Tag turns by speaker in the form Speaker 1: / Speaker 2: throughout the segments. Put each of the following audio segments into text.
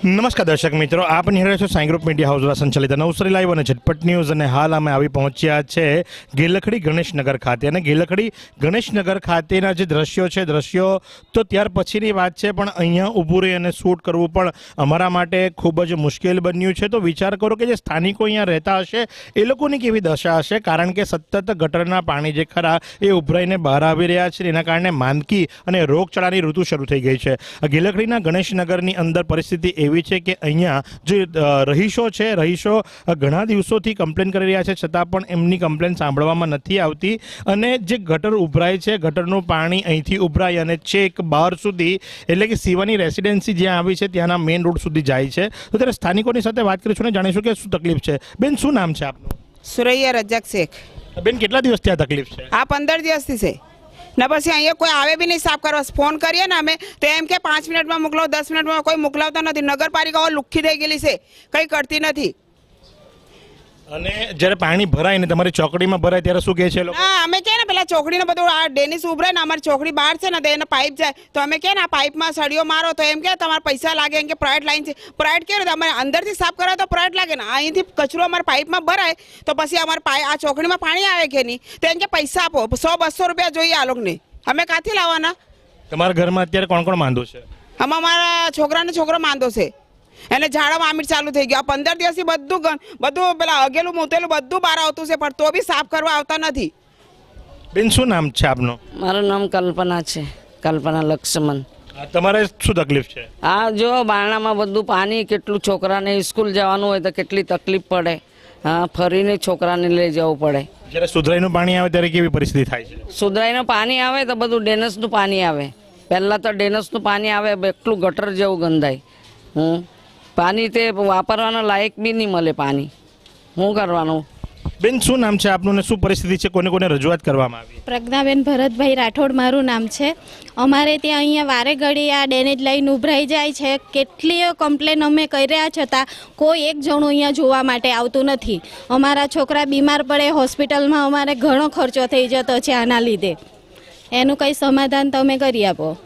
Speaker 1: નમસ્કાર દર્શક મિત્રો, આપ નિહાળો છો સાંઈ ગ્રુપ મીડિયા હાઉસ સંચાલિત નવસરી લાઈવ અને ઝટપટ ન્યૂઝ અને હાલ અમે આવી પહોંચ્યા છે ગેલખડી ગણેશનગર ખાતે અને ગેલખડી ગણેશનગર ખાતેના જે દ્રશ્યો છે, દ્રશ્યો તો ત્યાર પછીની વાત છે, પણ અહીંયા ઊભું રહી અને શૂટ કરવું પણ અમારા માટે ખૂબ જ મુશ્કેલ બન્યું છે. તો વિચાર કરો કે જે સ્થાનિકો અહીંયા રહેતા હશે, એ લોકોની કેવી દશા હશે? કારણ કે સતત ગટરના પાણી જે ખરા એ ઉભરાઈને બહાર આવી રહ્યા છે, એના કારણે માંદકી અને રોગચાળાની ઋતુ શરૂ થઈ ગઈ છે. ગેલખડીના ગણેશનગરની અંદર પરિસ્થિતિ એવી છે કે અહીંયા જે રહીશો છે રહીશો ઘણા દિવસોથી કમ્પ્લેન કરી રહ્યા છે છતાં પણ એમની કમ્પ્લેન સાંભળવામાં નથી આવતી. અને જે ગટર ઉભરાય છે ગટરનું પાણી અહીંથી ઉભરાય અને છેક બહાર સુધી એટલે કે સીવાની રેસિડેન્સી જ્યાં આવી છે ત્યાંના મેઇન રોડ સુધી જાય છે. તો ત્યારે સ્થાનિકોની સાથે વાત કરીશું અને જાણીશું કે શું તકલીફ છે. બેન શું નામ છે આપનું?
Speaker 2: સુરૈયા રજાક શેખ.
Speaker 1: બેન કેટલા દિવસથી આ તકલીફ છે?
Speaker 2: આ પંદર દિવસથી છે. ને પછી અહીંયા કોઈ આવે બી નહીં સાફ કરવા. ફોન કરીએ ને અમે તો એમ કે પાંચ મિનિટમાં મોકલો દસ મિનિટમાં કોઈ મોકલાવતા નથી. નગરપાલિકાઓ લુખ્ખી થઈ ગયેલી છે કંઈ કરતી નથી.
Speaker 1: અને જ્યારે પાણી ભરાય ને તમારી ચોકડીમાં ભરાય ત્યારે શું કહે છે
Speaker 2: હા અમે પેલા ચોકડીને બધું આ ડેનિસ ઉભરે ને અમારી ચોકડી બહાર છે ને તો એને પાઇપ જાય. તો અમે કે ને આ પાઇપમાં સળીઓ મારો તો એમ કે તમારા પૈસા લાગે એમ કે પ્રાઇવેટ લાઈન છે. પ્રાઇવેટ કેવું તો અમારે અંદરથી સાફ કરાવે તો પ્રાઇવેટ લાગે ને અહીંથી કચરો અમારા પાઇપમાં ભરાય તો પછી અમારે આ ચોકડીમાં પાણી આવે કે નહીં? તો એમ કે પૈસા આપો સો બસો રૂપિયા જોઈએ આ લોકોને. અમે કાંથી લાવવાના?
Speaker 1: તમારા ઘરમાં અત્યારે કોણ કોણ માંદો છે?
Speaker 2: આમાં મારા છોકરાને છોકરો માંદો છે. એને ઝાડા મામીટ ચાલુ થઈ ગયા. પંદર દિવસથી બધું બધું પેલા અગેલું મૂતેલું બધું બહાર આવતું છે પણ તો બી સાફ કરવા આવતા નથી.
Speaker 1: બેન શું નામ છે આપનું?
Speaker 3: મારું નામ કલ્પના છે કલ્પના લક્ષ્મણ.
Speaker 1: તમારે શું તકલીફ છે?
Speaker 3: આ જો બારણામાં બધું પાણી કેટલું છોકરાને સ્કૂલ જવાનું હોય તો કેટલી તકલીફ પડે. હા ફરીને છોકરાને લઈ જવું પડે.
Speaker 1: જ્યારે સુધરાઈનું પાણી આવે ત્યારે કેવી પરિસ્થિતિ થાય છે?
Speaker 3: સુધરાઈનું પાણી આવે તો બધું ડેનસનું પાણી આવે. પહેલાં તો ડેનસનું પાણી આવે એટલું ગટર જેવું ગંધાય. હું પાણી તે વાપરવાના લાયક બી નહીં મળે પાણી. શું કરવાનું?
Speaker 1: બેન, શું નામ છે આપનું ને શું પરિસ્થિતિ છે? કોને કોને રજૂઆત કરવામાં આવી?
Speaker 4: પ્રજ્ઞાબેન ભરતભાઈ રાઠોડ મારું નામ છે. અમારે ત્યાં અહીંયા વારે ઘડી આ ડેનેજ લાઈન ઉભરાઈ જાય છે. કેટલીય કમ્પ્લેન અમે કરી રહ્યા છતાં કોઈ એક જણું અહીંયા જોવા માટે આવતું નથી. અમારા છોકરા બીમાર પડે, હોસ્પિટલમાં અમારે ઘણો ખર્ચો થઈ જતો છે આના લીધે. એનું કંઈ સમાધાન તમે કરી આપો.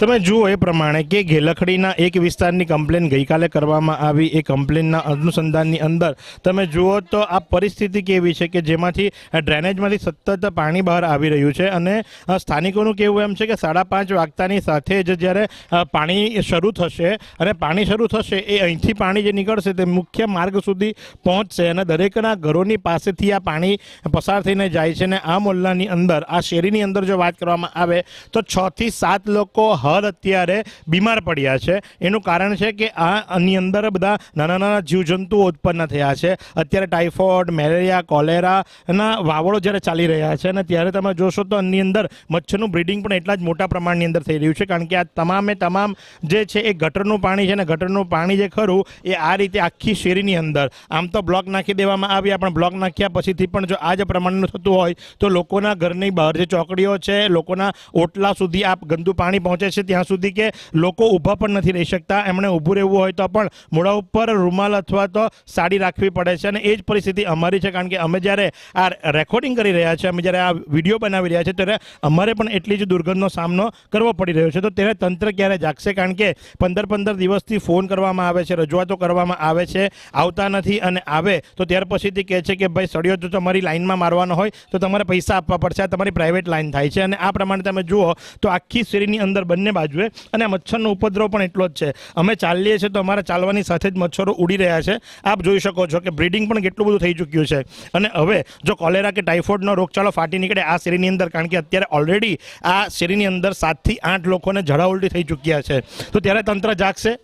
Speaker 1: તમે જુઓ એ પ્રમાણે કે ઘેલખડીના એક વિસ્તારની કમ્પ્લેન ગઈકાલે કરવામાં આવી. એ કમ્પ્લેનના અનુસંધાનની અંદર તમે જુઓ તો આ પરિસ્થિતિ કેવી છે કે જેમાંથી ડ્રેનેજમાંથી સતત પાણી બહાર આવી રહ્યું છે અને સ્થાનિકોનું કહેવું એમ છે કે સાડા પાંચ વાગતાની સાથે જ જ્યારે પાણી શરૂ થશે અને પાણી શરૂ થશે એ અહીંથી પાણી જે નીકળશે તે મુખ્ય માર્ગ સુધી પહોંચશે અને દરેકના ઘરોની પાસેથી આ પાણી પસાર થઈને જાય છે અને આ મોલ્લાની અંદર, આ શેરીની અંદર જો વાત કરવામાં આવે તો છથી સાત લોકો હર અત્યારે બીમાર પડ્યા છે. એનું કારણ છે કે આ આની અંદર બધા નાના નાના જીવજંતુઓ ઉત્પન્ન થયા છે. અત્યારે ટાઇફોઇડ, મેલેરિયા કોલેરાના વાવળો જ્યારે ચાલી રહ્યા છે અને ત્યારે તમે જોશો તો આની અંદર મચ્છરનું બ્રીડિંગ પણ એટલા જ મોટા પ્રમાણની અંદર થઈ રહ્યું છે. કારણ કે આ તમામે તમામ જે છે એ ગટરનું પાણી છે ને ગટરનું પાણી જે ખરું એ આ રીતે આખી શેરીની અંદર. આમ તો બ્લોક નાખી દેવામાં આવ્યા પણ બ્લોક નાખ્યા પછીથી પણ જો આ જ પ્રમાણનું થતું હોય તો લોકોના ઘરની બહાર જે ચોકડીઓ છે, લોકોના ઓટલા સુધી આ ગંદુ પાણી પહોંચે છે. ત્યાં સુધી કે લોકો ઊભા પણ નથી રહી શકતા. એમણે ઊભું રહેવું હોય તો પણ મોડા ઉપર રૂમાલ અથવા તો સાડી રાખવી પડે છે અને એ જ પરિસ્થિતિ અમારી છે. કારણ કે અમે જ્યારે આ રેકોર્ડિંગ કરી રહ્યા છીએ, અમે જ્યારે આ વીડિયો બનાવી રહ્યા છીએ, ત્યારે અમારે પણ એટલી જ દુર્ગંધનો સામનો કરવો પડી રહ્યો છે. તો ત્યારે તંત્ર ક્યારે જાગશે? કારણ કે પંદર પંદર દિવસથી ફોન કરવામાં આવે છે, રજૂઆતો કરવામાં આવે છે, આવતા નથી અને આવે. તો ત્યાર પછીથી કહે છે કે ભાઈ, સળિયો જો તમારી લાઇનમાં મારવાનો હોય તો તમારે પૈસા આપવા પડશે. આ તમારી પ્રાઇવેટ લાઇન થાય છે. અને આ પ્રમાણે તમે જુઓ તો આખી શેરીની અંદર બંને બાજુએ અને મચ્છરનો ઉપદ્રવ પણ એટલો જ છે. અમે ચાલીએ છીએ તો અમારા ચાલવાની સાથે જ મચ્છરો ઉડી રહ્યા છે. આપ જોઈ શકો છો કે બ્રીડિંગ પણ કેટલું બધું થઈ ચૂક્યું છે. અને હવે જો કોલેરા કે ટાઇફોઇડનો રોગચાળો ફાટી નીકળે આ શેરીની અંદર, કારણ કે અત્યારે ઓલરેડી આ શેરીની અંદર સાતથી આઠ લોકોને ઝડા ઉલટી થઈ ચૂક્યા છે. તો ત્યારે તંત્ર જાગશે?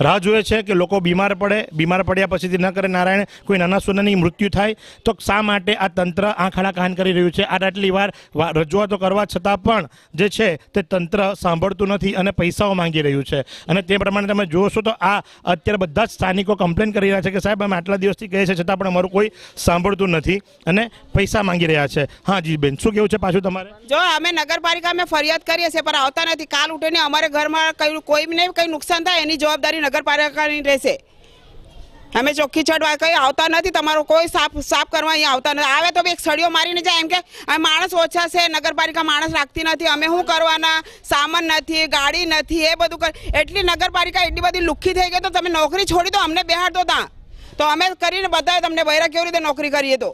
Speaker 1: રાહ જોઈએ છે કે લોકો બીમાર પડે, બીમાર પડ્યા પછીથી ન કરે નારાયણ, કોઈ નાના સોનાની મૃત્યુ થાય, તો શા માટે આ તંત્ર આંખાડા કાન કરી રહ્યું છે? આ આટલી વાર રજૂઆતો કરવા છતાં પણ જે છે તે તંત્ર સાંભળતું નથી અને પૈસાઓ માંગી રહ્યું છે. અને તે પ્રમાણે તમે જોશો તો આ અત્યારે બધા જ સ્થાનિકો કમ્પ્લેન કરી રહ્યા છે કે સાહેબ, અમે આટલા દિવસથી કહે છે, છતાં પણ અમારું કોઈ સાંભળતું નથી અને પૈસા માંગી રહ્યા છે. હા જી બેન, શું કેવું છે પાછું તમારે?
Speaker 2: જો અમે નગરપાલિકા અમે ફરિયાદ કરીએ છીએ, પણ આવતા નથી. કાલ ઉઠીને અમારે ઘરમાં કઈ કોઈ નહીં કંઈ નુકસાન થાય, એની જવાબદારી નગરપાલિકાની રહેશે. અમે ચોખ્ખી ચડવા કંઈ આવતા નથી, તમારો કોઈ સાફ સાફ કરવા અહીંયા આવતા નથી. આવે તો બી એક સળીઓ મારીને જાય, એમ કે માણસ ઓછા છે, નગરપાલિકા માણસ રાખતી નથી, અમે શું કરવાના? સામાન નથી, ગાડી નથી, એ બધું કર એટલી નગરપાલિકા એટલી બધી લુખ્ખી થઈ ગઈ, તો તમે નોકરી છોડી દો, અમને બેહાડતો ત્યાં. તો અમે કરીને બતાવે તમને બૈરા કેવી રીતે નોકરી કરીએ તો?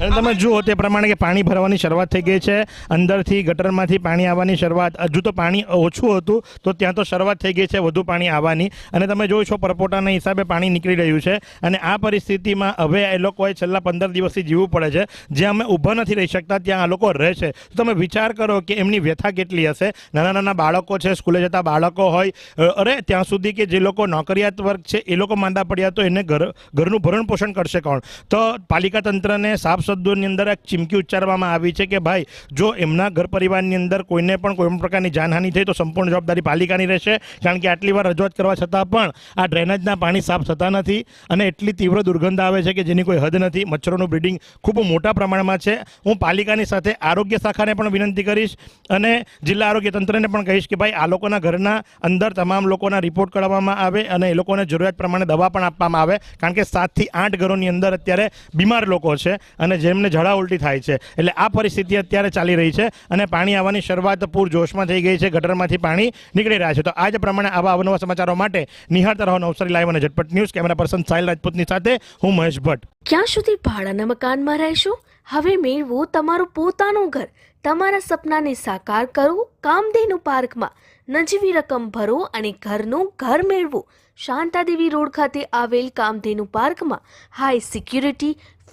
Speaker 1: અને તમે જુઓ તે પ્રમાણે કે પાણી ભરવાની શરૂઆત થઈ ગઈ છે. અંદરથી ગટરમાંથી પાણી આવવાની શરૂઆત. હજુ તો પાણી ઓછું હતું તો ત્યાં તો શરૂઆત થઈ ગઈ છે વધુ પાણી આવવાની. અને તમે જોઈ છો પરપોટાના હિસાબે પાણી નીકળી રહ્યું છે. અને આ પરિસ્થિતિમાં હવે એ લોકોએ છેલ્લા પંદર દિવસથી જીવવું પડે છે. જ્યાં અમે ઊભા નથી રહી શકતા ત્યાં આ લોકો રહે છે. તો તમે વિચાર કરો કે એમની વ્યથા કેટલી હશે? નાના નાના બાળકો છે સ્કૂલે જતા બાળકો હોય અરે ત્યાં સુધી કે જે લોકો નોકરિયાત વર્ગ છે એ લોકો માંદા પડ્યા તો એને ઘર ઘરનું ભરણ પોષણ કરશે કોણ? તો પાલિકા તંત્રને સાફ શબ્દોની અંદર એક ચીમકી ઉચ્ચારવામાં આવી છે કે ભાઈ, જો એમના ઘર પરિવારની અંદર કોઈને પણ કોઈ પ્રકારની જાનહાનિ થઈ તો સંપૂર્ણ જવાબદારી પાલિકાની રહેશે. કારણ કે આટલી વાર રજૂઆત કરવા છતાં પણ આ ડ્રેનેજના પાણી સાફ થતા નથી અને એટલી તીવ્ર દુર્ગંધ આવે છે કે જેની કોઈ હદ નથી. મચ્છરોનું બ્રિડિંગ ખૂબ મોટા પ્રમાણમાં છે. હું પાલિકાની સાથે આરોગ્ય શાખાને પણ વિનંતી કરીશ અને જિલ્લા આરોગ્ય તંત્રને પણ કહીશ કે ભાઈ, આ લોકોના ઘરના અંદર તમામ લોકોના રિપોર્ટ કરવામાં આવે અને એ લોકોને જરૂરિયાત પ્રમાણે દવા પણ આપવામાં આવે. કારણ કે સાતથી આઠ ઘરોની અંદર અત્યારે બીમાર લોકો છે અને જેમને ઝડા ઉલટી થાય છે. એટલે આ પરિસ્થિતિ અત્યારે ચાલી રહી છે અને પાણી આવવાની શરૂઆત પૂર જોશમાં થઈ ગઈ છે. ગટરમાંથી પાણી નીકળી રહ્યા છે. તો આ જ પ્રમાણે આવા અવનવા સમાચારો માટે નિહાળતા રહો નવસારી લાઈવ અને Jhatpat news. Camera person Sahil રાજપૂતની સાથે હું મહેશ ભટ્ટ.
Speaker 5: ક્યાં સુધી ભાડાના મકાનમાં રહેશો? હવે મેળવો તમારું પોતાનું ઘર. તમારા સપનાને સાકાર કરો. કામધેનુ પાર્કમાં નજીવી રકમ ભરો અને ઘરનું ઘર મેળવો. શાંતાદેવી રોડ ખાતે આવેલ કામધેનુ પાર્કમાં high security